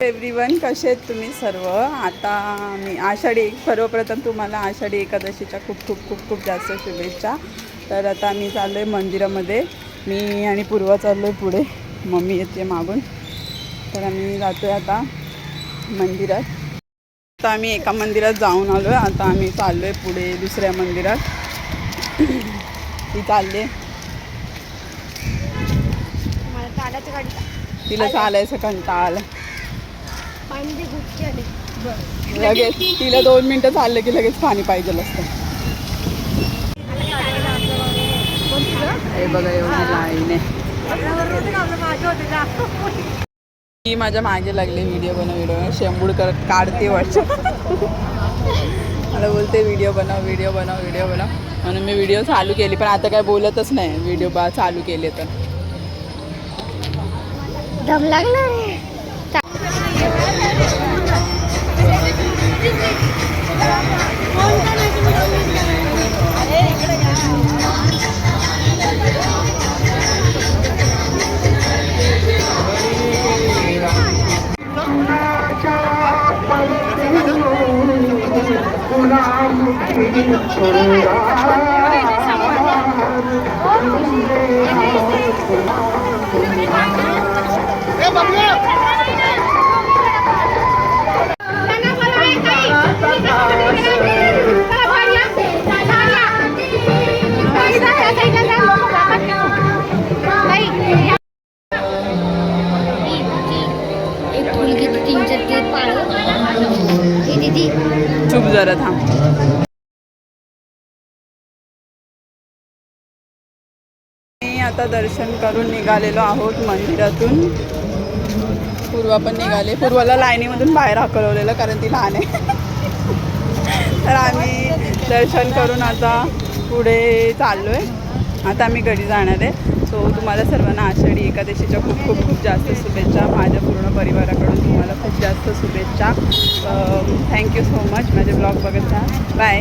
Everyone कसे आहेत तुम्ही सर्व? आता मी आषाढी सर्वप्रथम तुम्हाला आषाढी एकादशीच्या खूप खूप खूप खूप जास्त शुभेच्छा. तर आता मी चाललो आहे मंदिरामध्ये. मी आणि पूर्वा चाललो आहे पुढे. मम्मी येते मागून. तर आम्ही जातो आहे आता मंदिरात. आता आम्ही एका मंदिरात जाऊन आलो आहे आता आम्ही चाललो आहे पुढे दुसऱ्या मंदिरात. ती चालली आहे. तिला चालायचं कंटाळा आले लगेच. तिला दोन मिनटं चाललं की लगेच पाणी पाहिजे असतं. हे बघा एवढी लाईन. आहे ती माझ्या मागे लागले व्हिडिओ बनव व्हिडिओ शेंबूड कर काढते वाटतं. मला बोलते व्हिडिओ बनव व्हिडिओ बनव व्हिडिओ बनव. म्हणून मी व्हिडिओ चालू केली पण आता काय बोलतच नाही. व्हिडिओ बा चालू केले तर. दम लागला रे एक चूप जरा थांब मी आता दर्शन करून निघालेलो आहोत मंदिरातून. पूर्वा पण निघाले. पूर्वाला लाईनीमधून बाहेर हाकलवलेलं कारण ती लहान आहे. तर आम्ही दर्शन करून आता पुढे चाललो आहे आता आम्ही घरी जाणार आहे. सो तुम्हाला सर्वांना आषाढी एकादशीच्या खूप खूप खूप जास्त शुभेच्छा. माझ्या पूर्ण परिवाराकडून तुम्हाला खूप जास्त शुभेच्छा. थँक्यू सो मच माझे ब्लॉग बघत राहा. बाय